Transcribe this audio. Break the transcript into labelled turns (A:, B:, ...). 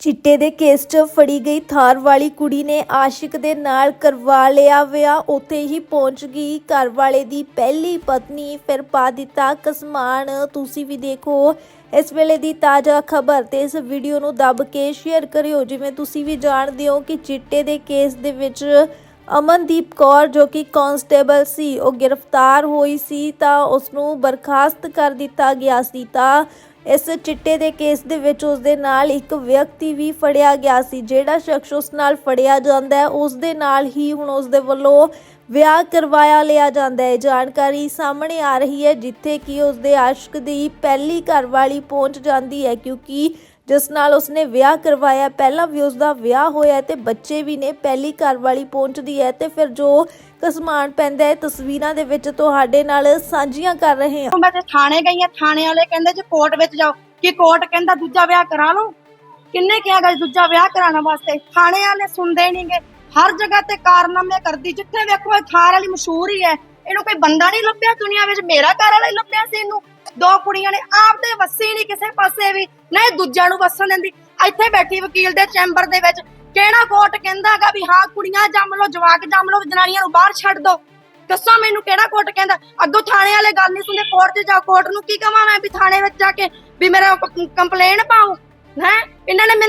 A: ਚਿੱਟੇ ਦੇ ਕੇਸ 'ਚ ਫੜੀ ਗਈ ਥਾਰ ਵਾਲੀ ਕੁੜੀ ਨੇ ਆਸ਼ਿਕ ਦੇ ਨਾਲ ਕਰਵਾ ਲਿਆ ਵਿਆਹ। ਉੱਥੇ ਹੀ ਪਹੁੰਚ ਗਈ ਘਰ ਵਾਲੇ ਦੀ ਪਹਿਲੀ ਪਤਨੀ। ਫਿਰ ਪਾ ਦਿੱਤਾ ਕਸਮਾਨ। ਤੁਸੀਂ ਵੀ ਦੇਖੋ ਇਸ ਵੇਲੇ ਦੀ ਤਾਜ਼ਾ ਖਬਰ ਤੇ ਇਸ ਵੀਡੀਓ ਨੂੰ ਦੱਬ ਕੇ ਸ਼ੇਅਰ ਕਰਿਓ। ਜਿਵੇਂ ਤੁਸੀਂ ਵੀ ਜਾਣਦੇ ਹੋ ਕਿ ਚਿੱਟੇ ਦੇ ਕੇਸ ਦੇ ਵਿੱਚ ਅਮਨਦੀਪ ਕੌਰ, ਜੋ ਕਿ ਕਾਂਸਟੇਬਲ ਸੀ, ਉਹ ਗ੍ਰਿਫਤਾਰ ਹੋਈ ਸੀ ਤਾਂ ਉਸ ਨੂੰ ਬਰਖਾਸਤ ਕਰ ਦਿੱਤਾ ਗਿਆ ਸੀ ਤਾਂ ਇਸ ਚਿੱਟੇ ਦੇ ਕੇਸ ਦੇ ਵਿੱਚ ਉਸ ਦੇ ਨਾਲ ਇੱਕ ਵਿਅਕਤੀ ਵੀ ਫੜਿਆ ਗਿਆ ਸੀ, ਜਿਹੜਾ ਸ਼ਖਸ ਉਸ ਨਾਲ ਫੜਿਆ ਜਾਂਦਾ ਹੈ। ਉਸ ਦੇ ਨਾਲ ਹੀ ਹੁਣ ਉਸ ਦੇ ਵੱਲੋਂ ਵਿਆਹ ਕਰਵਾਇਆ ਲਿਆ ਜਾਂਦਾ ਹੈ। ਜਾਣਕਾਰੀ ਸਾਹਮਣੇ ਆ ਰਹੀ ਹੈ, ਜਿੱਥੇ ਕਿ ਉਸ ਦੇ ਆਸ਼ਕ ਦੀ ਪਹਿਲੀ ਘਰਵਾਲੀ ਪਹੁੰਚ ਜਾਂਦੀ ਹੈ, ਕਿਉਂਕਿ ਜਿਸ ਨਾਲ ਉਸਨੇ ਵਿਆਹ ਕਰਵਾਇਆ, ਪਹਿਲਾਂ ਵੀ ਉਸ ਵਿਆਹ ਹੋਇਆ ਤੇ ਬੱਚੇ ਵੀ ਨੇ, ਪਹਿਲੀ ਘਰਵਾਲੀ ਪਹੁੰਚਦੀ ਹੈ ਤੇ ਫਿਰ ਜੋ ਕਸਮਾਨ ਪੈਂਦਾ ਹੈ, ਤਸਵੀਰਾਂ ਦੇ ਵਿੱਚ ਤੁਹਾਡੇ ਨਾਲ ਸਾਂਝੀਆਂ ਕਰ ਰਹੇ ਹਾਂ।
B: ਮੈਂ ਤੇ ਥਾਣੇ ਗਈ ਆ ਥਾਣੇ ਵਾਲੇ ਕਹਿੰਦੇ ਜੇ ਕੋਰਟ ਵਿੱਚ ਜਾਓ। ਕਿ ਕੋਰਟ ਕਹਿੰਦਾ ਦੂਜਾ ਵਿਆਹ ਕਰਾ ਲਓ। ਕਿੰਨੇ ਕਿਹਾ ਗਾ ਦੂਜਾ ਵਿਆਹ ਕਰਾਉਣ ਵਾਸਤੇ? ਥਾਣੇ ਵਾਲੇ ਸੁਣਦੇ ਨਹੀਂਗੇ ਹਰ ਜਗ੍ਹਾ ਤੇ ਕਾਰਨਾਮੇ ਕਰਦੀ। ਜਿੱਥੇ ਵੇਖੋ ਇਹ ਥਾਰ ਵਾਲੀ ਮਸ਼ਹੂਰ ਹੀ ਹੈ ਇਹਨੂੰ ਕੋਈ ਬੰਦਾ ਨਹੀਂ ਲੱਭਿਆ ਦੁਨੀਆ ਵਿੱਚ। ਮੇਰਾ ਘਰ ਵਾਲਾ ਹੀ ਲੱਭਿਆ ਸੀ ਇਹਨੂੰ। ਦੋ ਕੁੜੀਆਂ ਨੇ ਆਪਦੇ ਵਸੀ ਨਹੀਂ ਕਿਸੇ ਪਾਸੇ ਵੀ, ਨਾ ਇਹ ਦੂਜਿਆਂ ਨੂੰ ਵਸਣ ਦਿੰਦੀ। ਇੱਥੇ ਬੈਠੀ ਵਕੀਲ ਦੇ ਚੈਂਬਰ ਦੇ ਵਿੱਚ, ਕਿਹੜਾ ਕੋਰਟ ਕਹਿੰਦਾਗਾ ਵੀ ਹਾਂ, ਕੁੜੀਆਂ ਜੰਮ ਲਓ, ਜਵਾਕ ਜੰਮ ਲਓ, ਜਨਾਨੀਆਂ ਨੂੰ ਬਾਹਰ ਛੱਡ ਦਿਓ ਦੱਸੋ ਮੈਨੂੰ ਕਿਹੜਾ ਕੋਰਟ ਕਹਿੰਦਾ? ਅੱਗੋਂ ਥਾਣੇ ਵਾਲੇ ਗੱਲ ਨਹੀਂ ਸੁਣਦੇ, ਕੋਰਟ 'ਚ ਜਾ ਕੋਰਟ ਨੂੰ ਕੀ ਕਹਾਂ ਮੈਂ ਵੀ ਥਾਣੇ ਵਿੱਚ ਜਾ ਕੇ ਵੀ ਮੇਰਾ ਕੰਪਲੇਨ ਪਾਉ, ਹੈ? ਇਹਨਾਂ ਨੇ ਮੈਨੂੰ